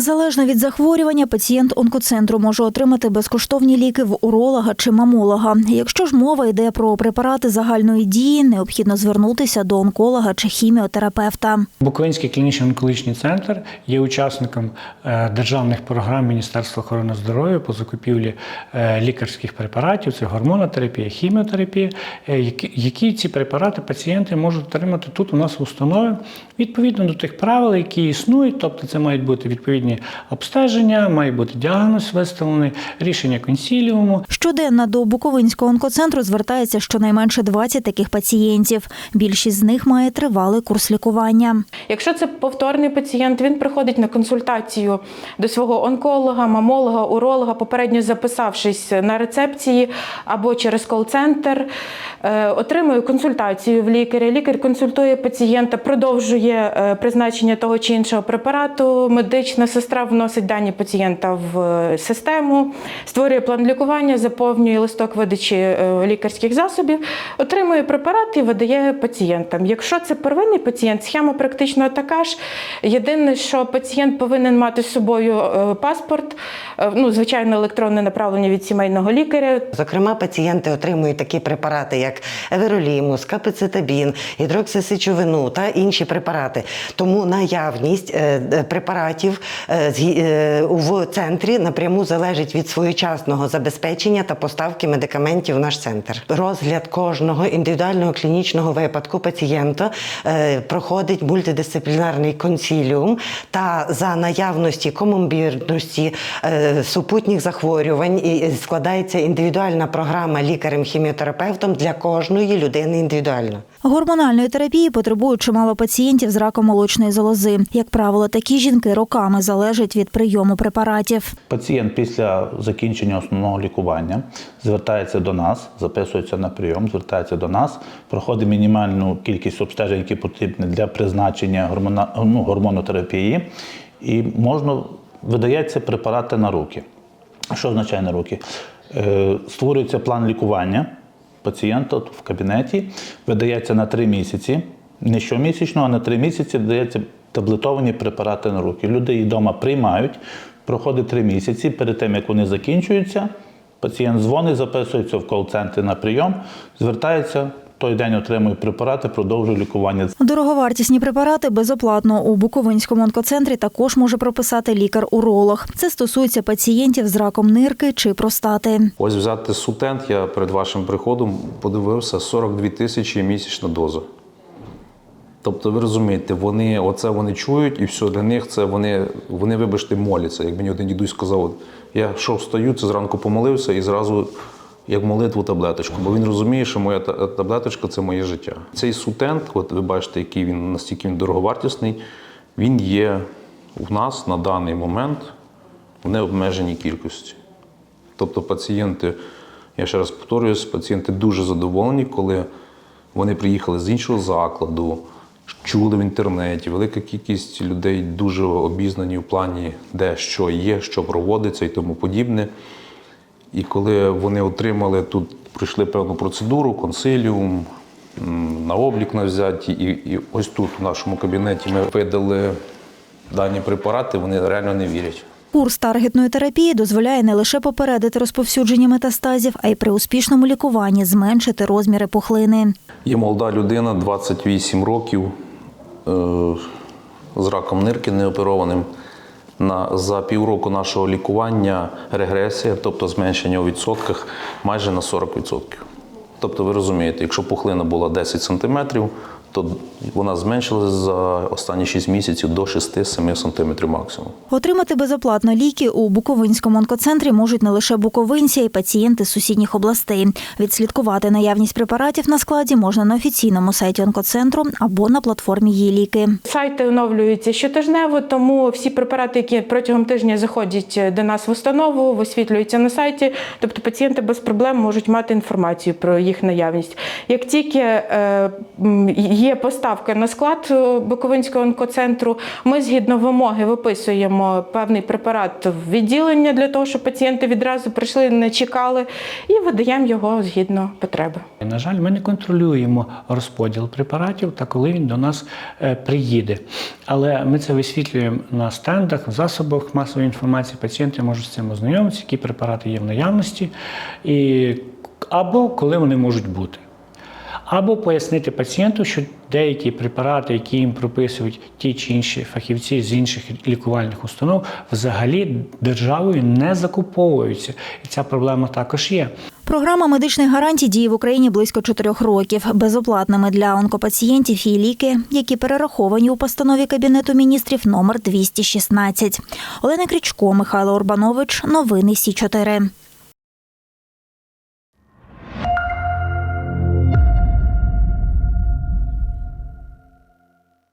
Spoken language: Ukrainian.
Залежно від захворювання, пацієнт онкоцентру може отримати безкоштовні ліки в уролога чи мамолога. Якщо ж мова йде про препарати загальної дії, необхідно звернутися до онколога чи хіміотерапевта. Буковинський клінічний онкологічний центр є учасником е, державних програм Міністерства охорони здоров'я по закупівлі е, лікарських препаратів, це гормонотерапія, хіміотерапія, е, які, ці препарати пацієнти можуть отримати тут у нас в установі відповідно до тих правил, які існують. Тобто це мають бути відповідні обстеження, має бути діагноз виставлений, рішення консіліуму. Щоденно до Буковинського онкоцентру звертається щонайменше 20 таких пацієнтів. Більшість з них має тривалий курс лікування. Якщо це повторний пацієнт, він приходить на консультацію до свого онколога, мамолога, уролога, попередньо записавшись на рецепції або через кол-центр, е, отримує консультацію в лікаря. Лікар консультує пацієнта, продовжує е, призначення того чи іншого препарату. Медична сестра вносить дані пацієнта в е, систему, створює план лікування, заповнює листок видачі е, лікарських засобів, отримує препарат і видає пацієнтам. Якщо це первинний пацієнт, схема практично така ж. Єдине, що пацієнт повинен мати з собою е, паспорт, ну, звичайно, електронне направлення від сімейного лікаря. Зокрема, пацієнти отримують такі препарати, як еверолімус, капецитабін, гідроксисечовину та інші препарати. Тому наявність е, е, препаратів е, е, в центрі напряму залежить від своєчасного забезпечення та поставки медикаментів в наш центр. Розгляд кожного індивідуального клінічного випадку пацієнта е, проходить мультидисциплінарний консіліум та за наявності комомбірності е, супутніх захворювань і складається індивідуальна програма лікарем-хіміотерапевтом для кожної людини індивідуально. Гормональної терапії потребують чимало пацієнтів з раком молочної залози. Як правило, такі жінки роками залежать від прийому препаратів. Пацієнт після закінчення основного лікування звертається до нас, записується на прийом, звертається до нас, проходить мінімальну кількість обстежень, які потрібні для призначення гормона, ну, гормонотерапії, і можна видається препарати на руки. Що означає на руки? Е, створюється план лікування пацієнта в кабінеті, видається на три місяці, не щомісячно, а на три місяці дається таблетовані препарати на руки. Люди їх вдома приймають, проходить три місяці. Перед тим, як вони закінчуються, пацієнт дзвонить, записується в кол-центрі на прийом, звертається, той день отримує препарати, продовжує лікування. Дороговартісні препарати безоплатно у Буковинському онкоцентрі також може прописати лікар-уролог. Це стосується пацієнтів з раком нирки чи простати. Ось взяти сутент, я перед вашим приходом подивився 42 тисячі місячна доза. Тобто, ви розумієте, вони оце вони чують, і все для них це вони, вони вибачте, моляться. Як мені один дідусь сказав, я що встаю, це зранку помолився і зразу як молитву таблеточку, бо він розуміє, що моя таблеточка це моє життя. Цей сутент, от ви бачите, який він настільки він дороговартісний, він є у нас на даний момент в необмеженій кількості. Тобто пацієнти, я ще раз повторююсь, пацієнти дуже задоволені, коли вони приїхали з іншого закладу, чули в інтернеті. Велика кількість людей дуже обізнані в плані, де що є, що проводиться і тому подібне. І коли вони отримали тут, пройшли певну процедуру, консиліум, на облік на взяті, і, і ось тут, в нашому кабінеті, ми видали дані препарати, вони реально не вірять. Курс таргетної терапії дозволяє не лише попередити розповсюдження метастазів, а й при успішному лікуванні зменшити розміри пухлини. Є молода людина, 28 років, е, з раком нирки неоперованим. На, за півроку нашого лікування регресія, тобто зменшення у відсотках майже на 40%. Тобто, ви розумієте, якщо пухлина була 10 см, то вона зменшилася за останні 6 місяців до 6-7 см максимум. Отримати безоплатно ліки у Буковинському онкоцентрі можуть не лише буковинці, а й пацієнти з сусідніх областей. Відслідкувати наявність препаратів на складі можна на офіційному сайті онкоцентру або на платформі «Є ліки». Сайти оновлюються щотижнево, тому всі препарати, які протягом тижня заходять до нас в установу, висвітлюються на сайті. Тобто пацієнти без проблем можуть мати інформацію про їх наявність. Як тільки е, є поставки на склад е, Буковинського онкоцентру. Ми згідно вимоги виписуємо певний препарат в відділення для того, щоб пацієнти відразу прийшли, не чекали, і видаємо його згідно потреби. На жаль, ми не контролюємо розподіл препаратів та коли він до нас е, приїде. Але ми це висвітлюємо на стендах, в засобах масової інформації. Пацієнти можуть з цим ознайомитися, які препарати є в наявності, і, або коли вони можуть бути. Або пояснити пацієнту, що деякі препарати, які їм прописують ті чи інші фахівці з інших лікувальних установ, взагалі державою не закуповуються. І ця проблема також є. Програма медичних гарантій діє в Україні близько чотирьох років. Безоплатними для онкопацієнтів є ліки, які перераховані у постанові Кабінету міністрів номер 216. Олена Крічко, Михайло Урбанович. Новини Сі 4